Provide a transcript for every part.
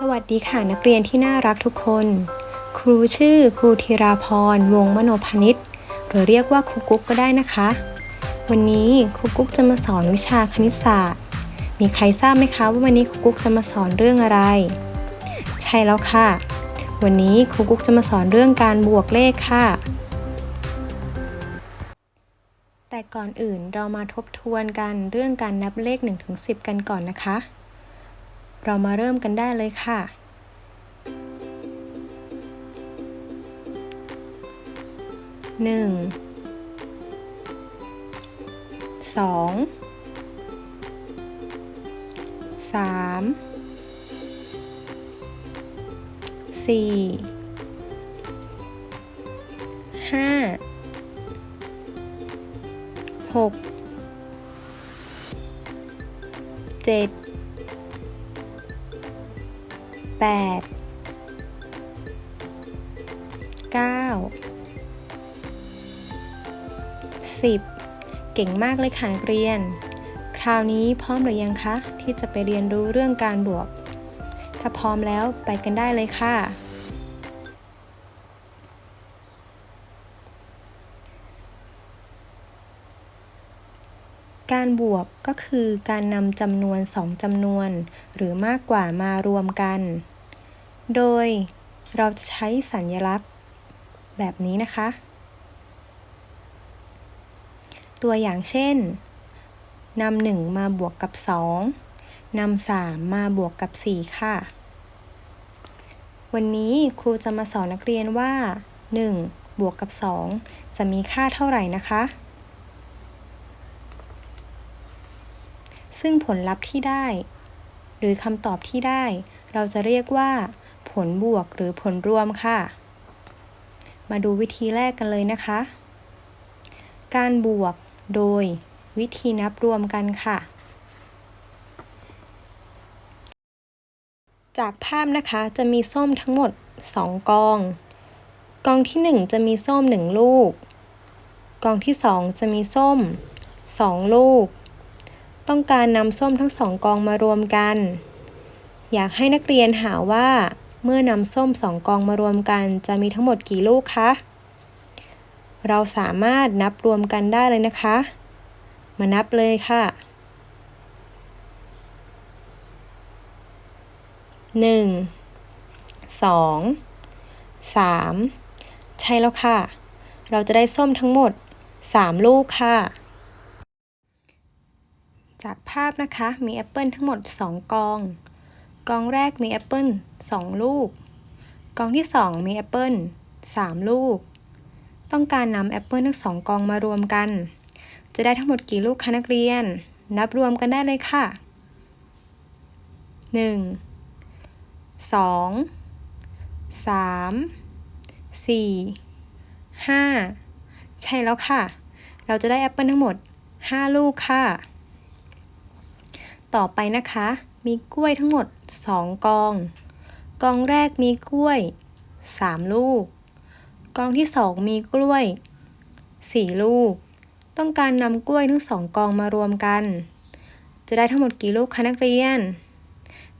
สวัสดีค่ะนักเรียนที่น่ารักทุกคน ครูชื่อครูธีราพร วงมโนพนิชหรือเรียกว่าครูกุ๊กก็ได้นะคะ วันนี้ครูกุ๊กจะมาสอนวิชาคณิตศาสตร์ มีใครทราบไหมคะว่าวันนี้ครูกุ๊กจะมาสอนเรื่องอะไร ใช่แล้วค่ะ วันนี้ครูกุ๊กจะมาสอนเรื่องการบวกเลขค่ะ แต่ก่อนอื่นเรามาทบทวนกันเรื่องการนับเลข1ถึง10 กันก่อนนะคะ เรามาเริ่มกันได้เลยค่ะ หนึ่ง สอง สาม สี่ ห้า หก เจ็ด แปดเก้าสิบเก่งมากเลยค่ะนักเรียน คราวนี้พร้อมหรือยังคะ ที่จะไปเรียนรู้เรื่องการบวก ถ้าพร้อมแล้วไปกันได้เลยค่ะ การบวกก็คือการนำจำนวนสองจำนวน หรือมากกว่ามารวมกัน โดยเราจะใช้สัญลักษณ์ แบบนี้นะคะ ตัวอย่างเช่นนำหนึ่งมาบวกกับสองนำสามมาบวกกับสี่ค่ะ วันนี้ครูจะมาสอนนักเรียนว่า 1 บวกกับ 2 จะมีค่าเท่าไหร่นะคะ ซึ่งผลลัพธ์ที่ได้ หรือคำตอบที่ได้ เราจะเรียกว่า ผลบวกหรือผลรวมค่ะ มาดูวิธีแรกกันเลยนะคะ การบวกโดยวิธีนับรวมกันค่ะ จากภาพนะคะจะมีส้มทั้งหมด 2 กอง กองที่ 1 จะมีส้ม 1 ลูก กองที่ 2 จะมีส้ม 2 ลูก ต้องการนำส้มทั้งสองกองมารวมกัน อยากให้นักเรียนหาว่า เมื่อนำส้มสองกองมารวมกัน จะมีทั้งหมดกี่ลูกคะ เราสามารถนับรวมกันได้เลยนะคะ มานับเลยค่ะ หนึ่ง สอง สาม ใช่แล้วค่ะ เราจะได้ส้มทั้งหมดสามลูกค่ะ จากภาพนะคะ มีแอปเปิลทั้งหมด 2 กอง กองแรกมีแอปเปิล2 ลูก กองที่ 2 มีแอปเปิล3 ลูก ต้องการนำแอปเปิลทั้งสองกองมารวมกัน จะได้ทั้งหมดกี่ลูกคะนักเรียน นับรวมกันได้เลยค่ะ 1 2 3 4 5 ใช่แล้วค่ะ เราจะได้แอปเปิลทั้งหมด 5 ลูกค่ะ ต่อไปนะคะ มีกล้วยทั้งหมด 2 กอง กองแรกมีกล้วย 3 ลูก กองที่ 2 มีกล้วย 4 ลูก ต้องการนำกล้วยทั้งสองกองมารวมกัน จะได้ทั้งหมดกี่ลูกคะนักเรียน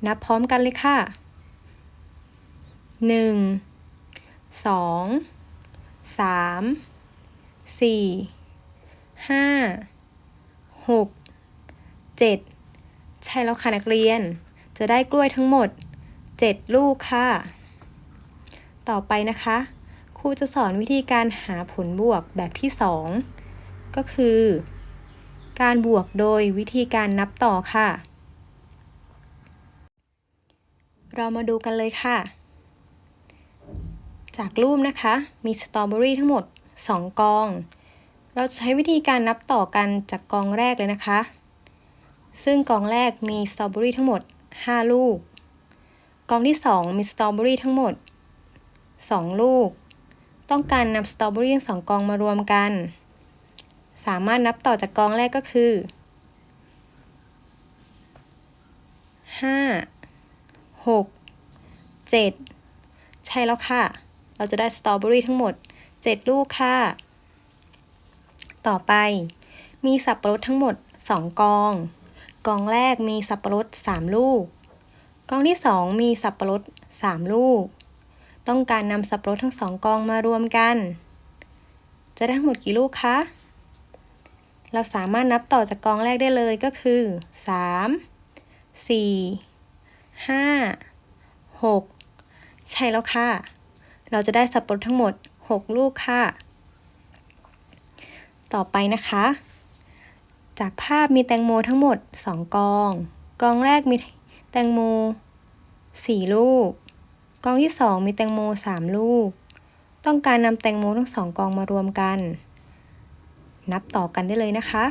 นับพร้อมกันเลยค่ะ 1 2 3 4 5 6 7 ใช่แล้วค่ะนักเรียน จะได้กล้วยทั้งหมด 7 ลูกค่ะ ต่อไปนะคะ ครูจะสอนวิธีการหาผลบวกแบบที่ 2 ก็คือ การบวกโดยวิธีการนับต่อค่ะ เรามาดูกันเลยค่ะ จากรูปนะคะ มีสตรอเบอรี่ทั้งหมด 2 กอง เราจะใช้วิธีการนับต่อกันจากกองแรกเลยนะคะ ซึ่งกองแรกมีสตรอเบอรี่ทั้งหมด 5 ลูก กองที่ 2 มีสตรอเบอรี่ทั้งหมด 2 ลูก ต้องการนำสตรอเบอรี่ทั้งสองกองมารวมกัน สามารถนับต่อจากกองแรกก็คือ 5 6 7 ใช่แล้วค่ะ เราจะได้สตรอเบอรี่ทั้งหมด 7 ลูกค่ะ ต่อไปมีสับปะรดทั้งหมด 2 กอง กองแรกมีสับปะรด 3 ลูก กองที่สองมีสับปะรดสามลูก ต้องการนำสับปะรดทั้งสองกองมารวมกัน จะได้ทั้งหมดกี่ลูกคะ เราสามารถนับต่อจากกองแรกได้เลยก็คือ 3 4 5 6 ใช่แล้วค่ะ เราจะได้สับปะรดทั้งหมด 6 ลูกค่ะ ต่อไปนะคะ จากภาพมีแตงโมทั้งหมด 2 กอง กองแรกมีแตงโม 4 ลูก กองที่ 2 มีแตงโม 3 ลูก ต้องการนำแตงโมทั้งสองกองมารวมกัน นับต่อกันได้เลยนะคะ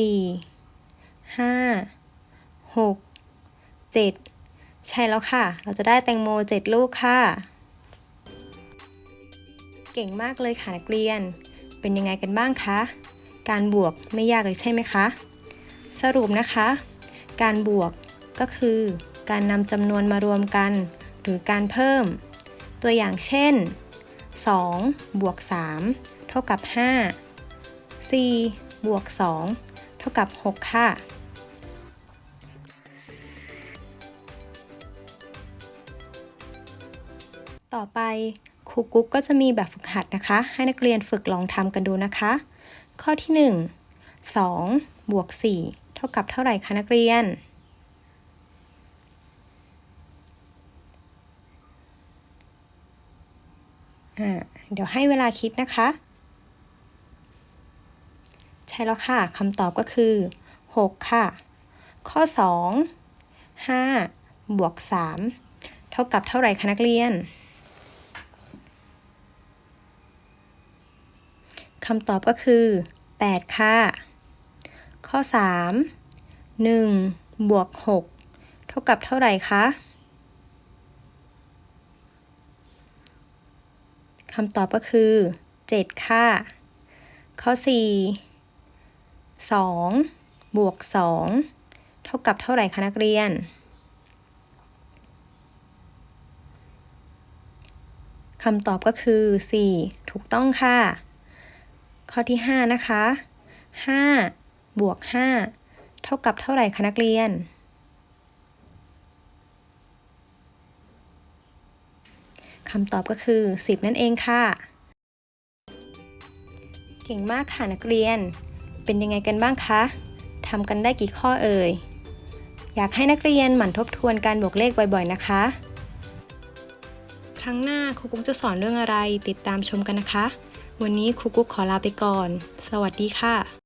4 5 6 7 ใช่แล้วค่ะ เราจะได้แตงโม 7 ลูกค่ะ เก่งมากเลยค่ะนักเรียน เป็นยังไงกันบ้างคะ การบวกไม่ยากเลยใช่ไหมคะ สรุปนะคะ การบวกก็คือการนำจำนวนมารวมกัน หรือการเพิ่ม ตัวอย่างเช่น 2 บวก 3 เท่ากับ 5 4 บวก 2 เท่ากับ 6 ค่ะต่อไปครูกุ๊กก็จะมีแบบฝึกหัดนะคะ ให้นักเรียนฝึกลองทำกันดูนะคะ ข้อที่ 1 2 บวก 4 เท่ากับเท่าไหร่คะนักเรียนอ่าเดี๋ยวให้เวลาคิดนะคะ ใช่แล้วค่ะคำตอบก็คือ 6 ค่ะ ข้อ 2 5 บวก 3 เท่ากับเท่าไหร่คะนักเรียน คำตอบก็คือ 8 ค่ะ ข้อ 3 1 บวก 6 เท่ากับเท่าไหร่คะคำตอบก็คือ 7 ค่ะ ข้อ 4 2 บวก 2 เท่ากับเท่าไหร่คะนักเรียน คำตอบก็คือ 4 ถูกต้องค่ะ ข้อที่ 5 นะคะ 5 บวก 5 เท่ากับเท่าไหร่คะนักเรียน คำตอบก็คือ 10 นั่นเองค่ะ เก่งมากค่ะนักเรียน เป็นยังไงกันบ้างคะ ทำกันได้กี่ข้อเอ่ย อยากให้นักเรียนหมั่นทบทวนการบวกเลขบ่อยๆ นะคะ ครั้งหน้าครูกุ๊กจะสอนเรื่องอะไรติดตามชมกันนะคะ วันนี้ครูกุ๊กขอลาไปก่อน สวัสดีค่ะ